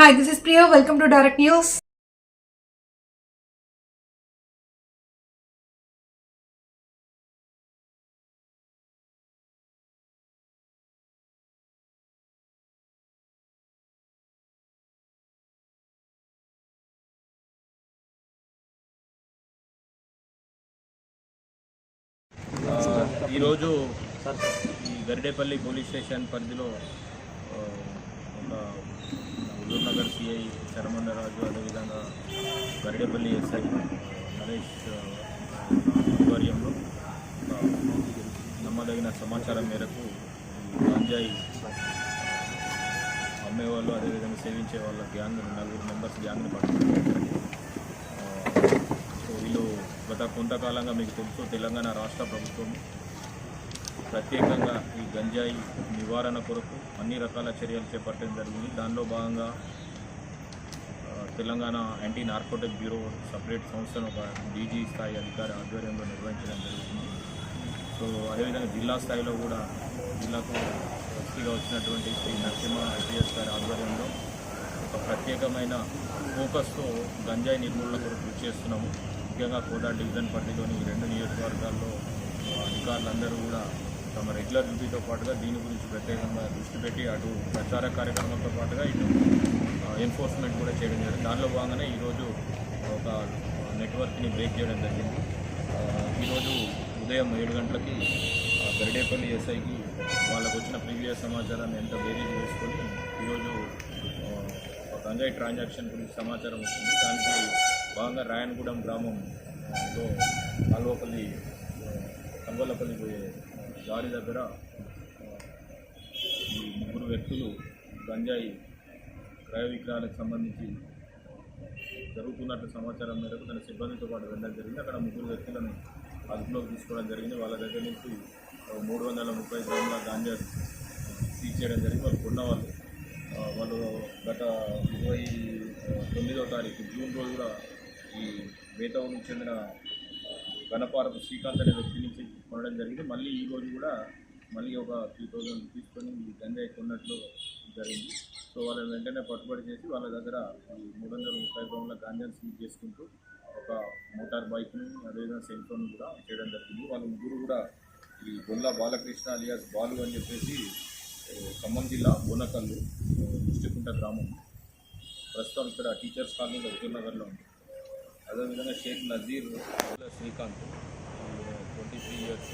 Hi, this is Priya. Welcome to Direct News. ఆ, ఈరోజు ఈ గరిడేపల్లి పోలీస్ స్టేషన్ పరిధిలో ఆ, ఒక హుజూర్ నగర్ సిఐ శరమందరాజు అదేవిధంగా గరిడేపల్లి ఎస్ఐ నరేష్ ఆధ్వర్యంలో నమ్మదగిన సమాచారం మేరకు ఈ గంజాయి అమ్మేవాళ్ళు అదేవిధంగా సేవించే వాళ్ళ గ్యాంగ్ నలుగురు మెంబర్స్ గ్యాంగ్ని పట్టుకున్నారు. సో వీళ్ళు గత కొంతకాలంగా మీకు తెలుసు తెలంగాణ రాష్ట్ర ప్రభుత్వం ప్రత్యేకంగా ఈ గంజాయి నివారణ కొరకు అన్ని రకాల చర్యలు చేపట్టడం జరిగింది. దానిలో భాగంగా Telangana anti narcotic bureau separate సంస్థను ఒక డీజీ స్థాయి అధికారి ఆధ్వర్యంలో నిర్వహించడం జరుగుతుంది. సో అదేవిధంగా జిల్లా స్థాయిలో కూడా జిల్లాకు వ్యక్తిగా వచ్చినటువంటి శ్రీ నరసింహ ఐపీఎస్ గారి ఆధ్వర్యంలో ఒక ప్రత్యేకమైన ఫోకస్తో గంజాయి నిర్మూలన కొరకు కృషి చేస్తున్నాము. ముఖ్యంగా కోదా డివిజన్ పరిధిలోని రెండు నియోజకవర్గాల్లో అధికారులందరూ కూడా తమ రెగ్యులర్ డ్యూటీతో పాటుగా దీని గురించి ప్రత్యేకంగా దృష్టి పెట్టి అటు ప్రచార కార్యక్రమంతో పాటుగా ఇటు ఎన్ఫోర్స్మెంట్ కూడా చేయడం జరిగింది. దానిలో భాగంగానే ఈరోజు ఒక నెట్వర్క్ని బ్రేక్ చేయడం జరిగింది. ఈరోజు ఉదయం ఏడు గంటలకి గరిడేపల్లి ఎస్ఐకి వాళ్ళకు వచ్చిన ప్రీవియస్ సమాచారాన్ని ఎంత వేరీ చేసుకొని ఈరోజు ఒక గంజాయి ట్రాన్సాక్షన్ గురించి సమాచారం వచ్చింది. దానికి భాగంగా రాయనగూడెం గ్రామంలో కాల్వపల్లి కంగోలపల్లి పోయే దారి దగ్గర ఈ ముగ్గురు వ్యక్తులు గంజాయి క్రయ విక్రయాలకు సంబంధించి జరుగుతున్నట్లు సమాచారం మేరకు తన సిబ్బందితో పాటు వెళ్ళడం జరిగింది. అక్కడ ముగ్గురు వ్యక్తులను అదుపులోకి తీసుకోవడం జరిగింది. వాళ్ళ దగ్గర నుంచి మూడు వందల ముప్పై గ్రాముల గాంజా సీజ్ చేయడం జరిగింది. వాళ్ళు కొన్నవాళ్ళు వాళ్ళు గత ఇరవై తొమ్మిదో తారీఖు జూన్ రోజు కూడా ఈ బేతవునికి చెందిన గణపారపు శ్రీకాంత్ అనే వ్యక్తి నుంచి కొనడం జరిగింది. మళ్ళీ ఈ రోజు కూడా మళ్ళీ ఒక త్రీ థౌజండ్ తీసుకొని ఈ గంజాయి కొన్నట్లు జరిగింది. సో వాళ్ళని వెంటనే పట్టుబడి చేసి వాళ్ళ దగ్గర మూడు వందల ముప్పై గ్రాముల గాంజాను సీజ్ చేసుకుంటూ ఒక మోటార్ బైక్ని అదేవిధంగా సెల్ ఫోన్ కూడా చేయడం జరిగింది. వాళ్ళ ముగ్గురు కూడా ఈ బొల్ల బాలకృష్ణ అలియాస్ బాలు అని చెప్పేసి ఖమ్మం జిల్లా బోనకల్లు ఏ, ముష్టికుంట గ్రామం. ప్రస్తుతం ఇక్కడ టీచర్స్ కాలనీలో హుజూర్నగర్లో ఉంది. అదేవిధంగా Shaik Nazeer Srikanth twenty three years